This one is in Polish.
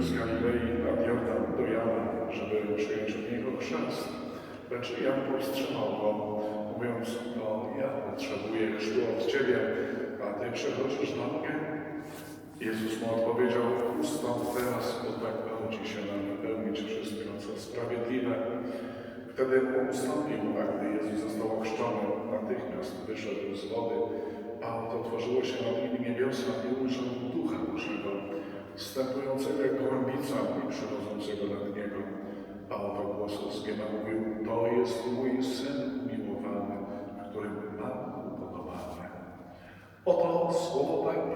z Galilei nad Jordan do Jana, żeby przyjąć od niego chrzest. Lecz Jan powstrzymał go, mówiąc, no ja potrzebuję chrztu od Ciebie, a Ty przechodzisz na mnie? Jezus mu odpowiedział, stąd teraz odpragnęło Ci się nam wypełnić wszystko, co sprawiedliwe. Wtedy mu ustąpił, a gdy Jezus został ochrzczony, natychmiast wyszedł z wody, a to tworzyło się na nim wstępującego jak gołębica i przychodzącego nad niego. A oto głos z nieba mówił, to jest mój Syn umiłowany, którym mam upodobanie. Oto słowo Pańskie.